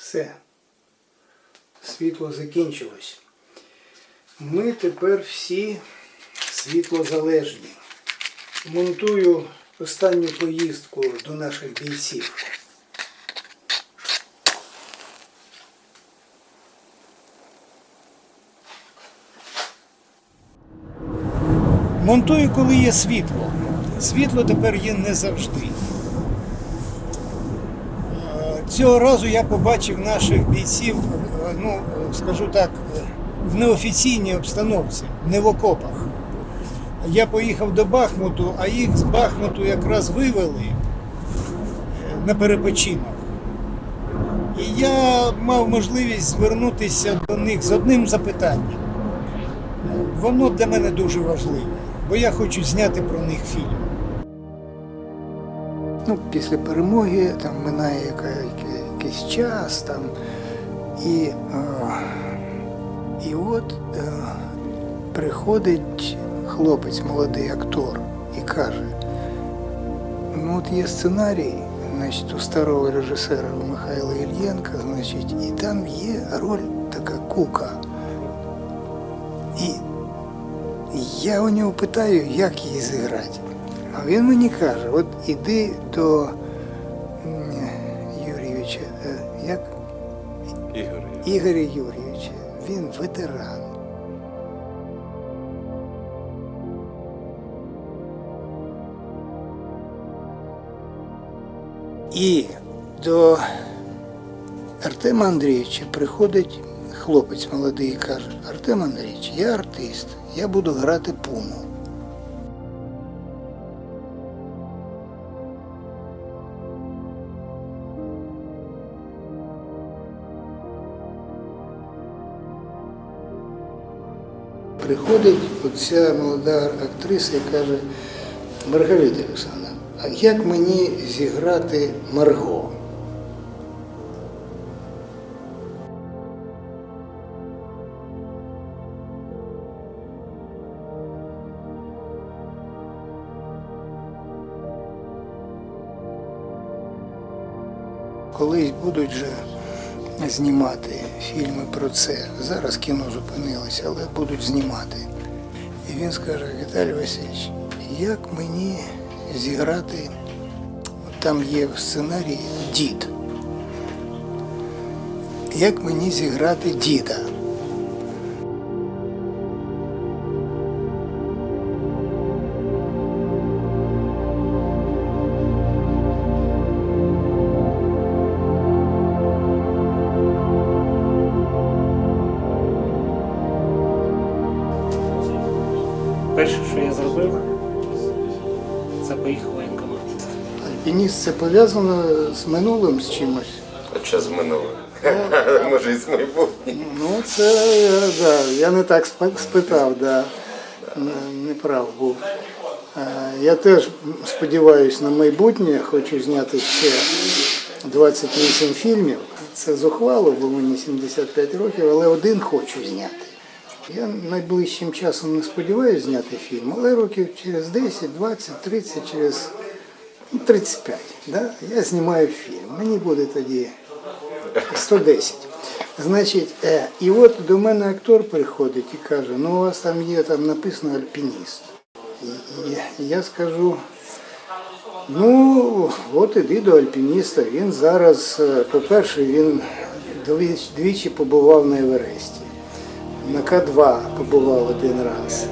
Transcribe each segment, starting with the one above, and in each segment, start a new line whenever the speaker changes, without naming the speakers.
Все. Світло закінчилось. Ми тепер всі світлозалежні. Монтую останню поїздку до наших бійців. Монтую, коли є світло. Світло тепер є не завжди. Цього разу я побачив наших бійців, е, ну, скажу так, в неофіційній обстановці, не в окопах. Я поїхав до Бахмуту, а їх з Бахмуту якраз вивели е, на перепочинок. І я мав можливість звернутися до них з одним запитанням. Воно для мене дуже важливе, бо я хочу зняти про них фільм. Ну, після перемоги там минає яка- якийсь час там. І, е, і от е, приходить хлопець, молодий актор, і каже: ну от є сценарій, значить, у старого режисера у Михайла Ільєнка, значить, і там є роль така кука. І я у нього питаю, як її зіграти. А він мені каже, от іди до Юрійовича, е, як
Ігор.
Ігоря Юрійовича, він ветеран. І до Артема Андрійовича приходить хлопець молодий і каже, Артем Андрійович, я артист, я буду грати пуму. Приходить оця молода актриса і каже, Маргарита Олександровна, а як мені зіграти Марго? Колись будуть же знімати фільми про це. Зараз кіно зупинилося, але будуть знімати. І він скаже, Віталій Васильович, як мені зіграти, там є в сценарії дід. Як мені зіграти діда?
Перше, що я зробив, це поїхав воєнкомат.
Альпініст це пов'язано з минулим з чимось.
А час минуло. Може, і з майбутнім.
Ну, це я, да, я не так спитав, да. Не, не прав був. Е, Я теж сподіваюся на майбутнє, хочу зняти ще 28 фільмів. Це зухвало, бо мені 75 років, але один хочу зняти. Я найближчим часом не сподіваюся зняти фільм, але років через 10, 20, 30, через ну, 35. Да? Я знімаю фільм. Мені буде тоді 110. Значить, е, і от до мене актор приходить і каже, ну у вас там є там написано альпініст. І, я скажу, ну от іди до альпініста. Він зараз, е, по-перше, він двічі побував на Евересті. На К2 побував один раз.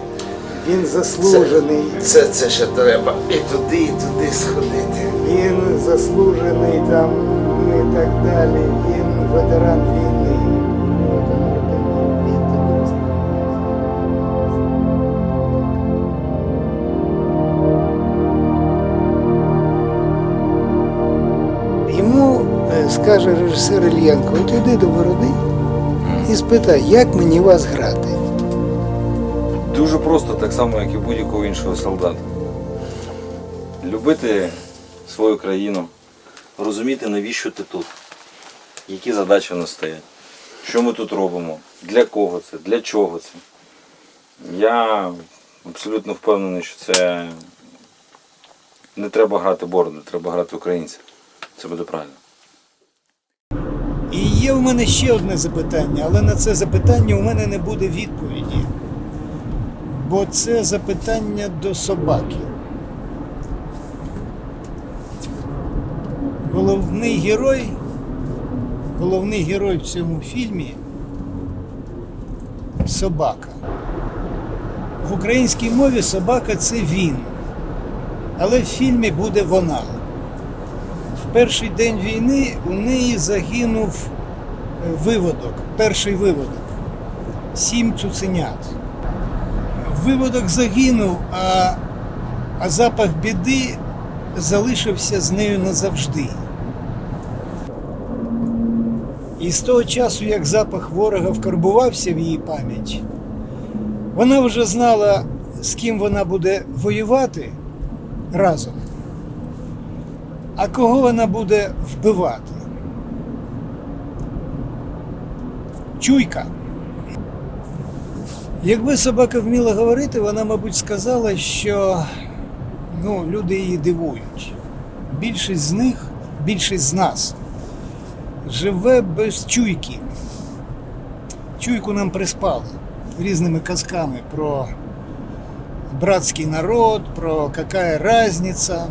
Він заслужений.
Це, це ще треба. І туди, і туди сходити.
Він заслужений там і так далі. Він ветеран війни. Йому е, скаже режисер Ільянко, от іди до бороди і спитай, як мені вас грати.
Дуже просто, так само, як і будь-якого іншого солдата. Любити свою країну, розуміти, навіщо ти тут, які задачі в нас стоять, що ми тут робимо, для кого це, для чого це. Я абсолютно впевнений, що це не треба грати бороду, треба грати українця. Це буде правильно.
І є в мене ще одне запитання, але на це запитання у мене не буде відповіді. Бо це запитання до собаки. Головний герой, головний герой в цьому фільмі собака. В українській мові собака це він. Але в фільмі буде вона. Перший день війни у неї загинув е, виводок, перший виводок. Сім цуценят. Виводок загинув, а, а запах біди залишився з нею назавжди. І з того часу, як запах ворога вкарбувався в її пам'ять, вона вже знала, з ким вона буде воювати разом, а кого вона буде вбивати. Чуйка. Якби собака вміла говорити, вона, мабуть, сказала, що ну, люди її дивують. Більшість з них, більшість з нас живе без чуйки. Чуйку нам приспали різними казками про братський народ, про яка разниця.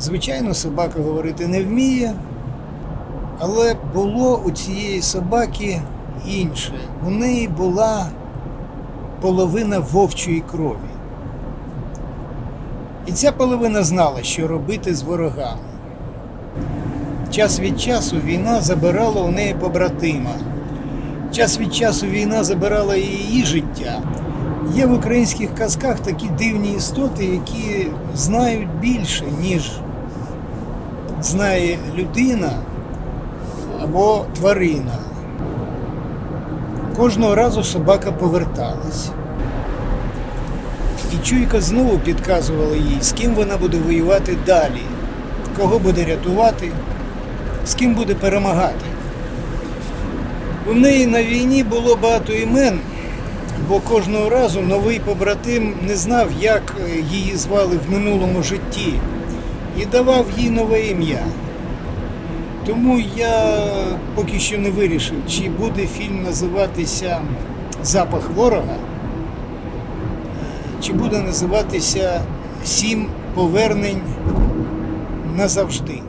Звичайно, собака говорити не вміє, але було у цієї собаки інше. У неї була половина вовчої крові. І ця половина знала, що робити з ворогами. Час від часу війна забирала у неї побратима. Час від часу війна забирала її життя. Є в українських казках такі дивні істоти, які знають більше, ніж знає людина або тварина. Кожного разу собака поверталась. І чуйка знову підказувала їй, з ким вона буде воювати далі, кого буде рятувати, з ким буде перемагати. У неї на війні було багато імен, бо кожного разу новий побратим не знав, як е, її звали в минулому житті, і давав їй нове ім'я. Тому я поки що не вирішив, чи буде фільм називатися Запах ворога, чи буде називатися Сім повернень назавжди.